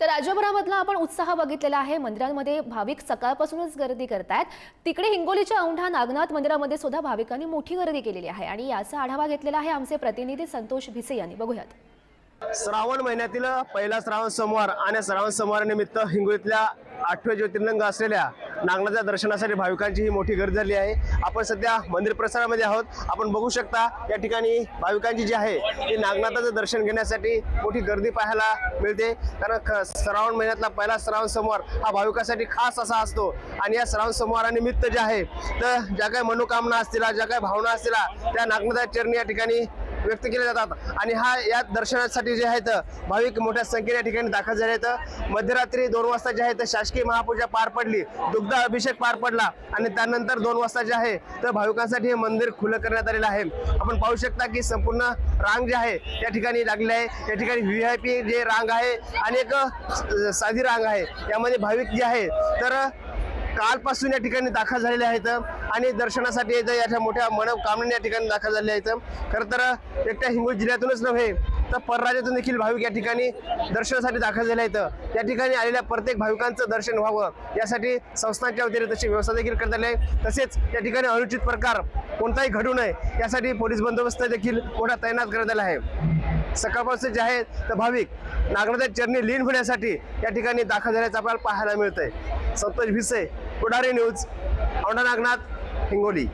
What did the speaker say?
तर राज्यभरामधला आपण उत्साह बघितलेला आहे. मंदिरांमध्ये भाविक सकाळपासूनच गर्दी करतायत. तिकडे हिंगोलीच्या औंढा नागनाथ मंदिरामध्ये सुद्धा भाविकांनी मोठी गर्दी केलेली आहे आणि याचा आढावा घेतलेला आहे आमचे प्रतिनिधी संतोष भिसे यांनी. बघूयात. श्रावण महिन्यातील पहिला श्रावण सोमवार आणि श्रावण सोमवारानिमित्त हिंगोलीतल्या आठव्या ज्योतिर्लिंग असलेल्या नागनाथच्या दर्शनासाठी भाविकांची ही मोठी गर्दी झाली आहे. आपण सध्या मंदिर परिसरामध्ये आहोत. आपण बघू शकता या ठिकाणी भाविकांची जी आहे ती नागनाथाचं दर्शन घेण्यासाठी मोठी गर्दी पाहायला मिळते. कारण ख- श्रावण महिन्यातला पहिला श्रावण सोमवार हा भाविकांसाठी खास असा असतो. आणि या श्रावण सोमवारानिमित्त जे आहे तर ज्या काही मनोकामना असतील ज्या काही भावना असतील त्या नागनाथाच्या चरणी या ठिकाणी व्यक्त केले जातात. आणि हा या दर्शनासाठी जे आहेत भाविक मोठ्या संख्येने या ठिकाणी दाखल झाले आहेत. मध्यरात्री दोन वाजता जे आहे तर शासकीय महापूजा पार पडली. दुग्ध अभिषेक पार पडला. आणि त्यानंतर दोन वाजता जे आहे तर भाविकांसाठी हे मंदिर खुलं करण्यात आलेलं आहे. आपण पाहू शकता की संपूर्ण रांग जे आहे या ठिकाणी लागली आहे. या ठिकाणी व्ही आय पी जे रांग आहे आणि एक साधी रांग आहे. यामध्ये भाविक जे आहे तर कालपासून या ठिकाणी दाखल झालेले आहेत आणि दर्शनासाठी येतं याच्या मोठ्या मनोकामने या ठिकाणी दाखल झालेल्या आहेत. खरं तर एकट्या हिंगोली जिल्ह्यातूनच नव्हे तर परराज्यातून देखील भाविक या ठिकाणी दर्शनासाठी दाखल झाले आहेत. या ठिकाणी आलेल्या प्रत्येक भाविकांचं दर्शन व्हावं यासाठी संस्थांच्या वतीने तशी व्यवस्था देखील करण्यात आली आहे. तसेच या ठिकाणी अनुचित प्रकार कोणताही घडू नये यासाठी पोलीस बंदोबस्त देखील मोठा तैनात करण्यात आला आहे. सकाळपासून जे आहेत तर भाविक नागनाथ चरणी लीन होण्यासाठी या ठिकाणी दाखल झाल्याचं आपल्याला पाहायला मिळतंय. संतोष भिसे पुढारी न्यूज. औंढा नागनाथ हिंगोली.